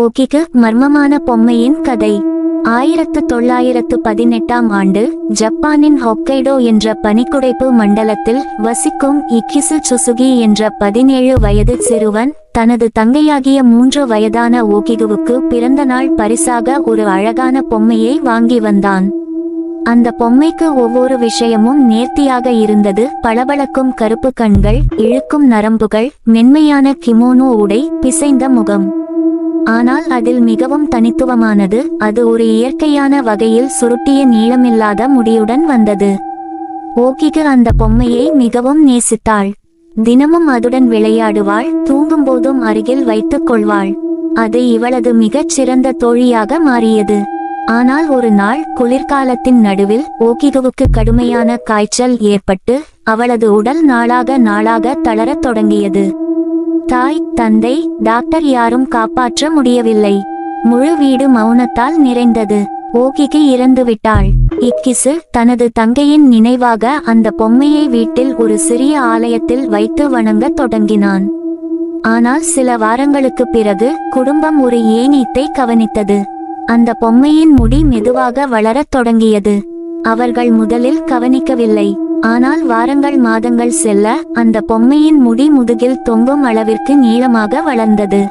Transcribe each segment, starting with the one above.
ஓகிகு மர்மமான பொம்மையின் கதை. ஆயிரத்து தொள்ளாயிரத்து பதினெட்டாம் ஆண்டு ஜப்பானின் ஹொக்கைடோ என்ற பனிக்குடைப்பு மண்டலத்தில் வசிக்கும் இக்கிசு சுசுகி என்ற பதினேழு வயது சிறுவன் தனது தங்கையாகிய மூன்று வயதான ஓகிகுவுக்கு பிறந்த நாள் பரிசாக ஒரு அழகான பொம்மையை வாங்கி வந்தான். அந்த பொம்மைக்கு ஒவ்வொரு விஷயமும் நேர்த்தியாக இருந்தது. பளபளக்கும் கருப்பு கண்கள் இழுக்கும் நரம்புகள் மென்மையான கிமோனோ உடை பிசைந்த முகம். ஆனால் அதில் மிகவும் தனித்துவமானது அது ஒரு இயற்கையான வகையில் சுருட்டிய நீளமில்லாத முடியுடன் வந்தது. ஓகிகு அந்த பொம்மையை மிகவும் நேசித்தாள். தினமும் அதுடன் விளையாடுவாள் தூங்கும்போதும் அருகில் வைத்துக் கொள்வாள். அது இவளது மிகச் சிறந்த தோழியாக மாறியது. ஆனால் ஒரு நாள் குளிர்காலத்தின் நடுவில் ஓகிகுவுக்கு கடுமையான காய்ச்சல் ஏற்பட்டு அவளது உடல் நாளாக நாளாக தளரத் தொடங்கியது. தாய் தந்தை டாக்டர் யாரும் காப்பாற்ற முடியவில்லை. முழு வீடு மௌனத்தால் நிறைந்தது. ஓகிகி இறந்துவிட்டாள் இக்கிசு தனது தங்கையின் நினைவாக அந்த பொம்மையை வீட்டில் ஒரு சிறிய ஆலயத்தில் வைத்து வணங்கத் தொடங்கினான். ஆனால் சில வாரங்களுக்கு பிறகு குடும்பம் ஒரு ஏனீத்தை கவனித்தது. அந்த பொம்மையின் முடி மெதுவாக வளரத் தொடங்கியது. அவர்கள் முதலில் கவனிக்கவில்லை. ஆனால் வாரங்கள் மாதங்கள் செல்ல அந்த பொம்மையின் முடி முதுகில் தொங்கும் அளவிற்கு நீளமாக வளர்ந்தது.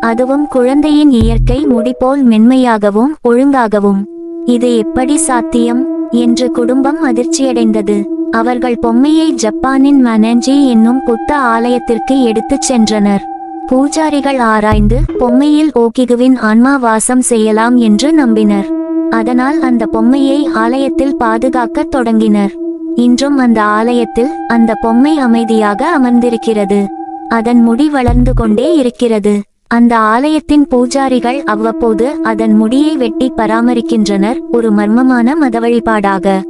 அதுவும் குழந்தையின் இயற்கை முடிபோல் மென்மையாகவும் ஒழுங்காகவும். இது எப்படி சாத்தியம்? என்று குடும்பம் அதிர்ச்சியடைந்தது. அவர்கள் பொம்மையை ஜப்பானின் மனஞ்சி என்னும் புத்த ஆலயத்திற்கு எடுத்துச் சென்றனர். பூஜாரிகள் ஆராய்ந்து பொம்மையில் ஓகிகுவின் ஆன்மா வாசம் செய்யலாம் என்று நம்பினர். அதனால் அந்த பொம்மையை ஆலயத்தில் பாதுகாக்கத் தொடங்கினர். இன்றும் அந்த ஆலயத்தில் அந்த பொம்மை அமைதியாக அமர்ந்திருக்கிறது. அதன் முடி வளர்ந்து கொண்டே இருக்கிறது. அந்த ஆலயத்தின் பூஜாரிகள் அவ்வப்போது அதன் முடியை வெட்டி பராமரிக்கின்றனர். ஒரு மர்மமான மத வழிபாடாக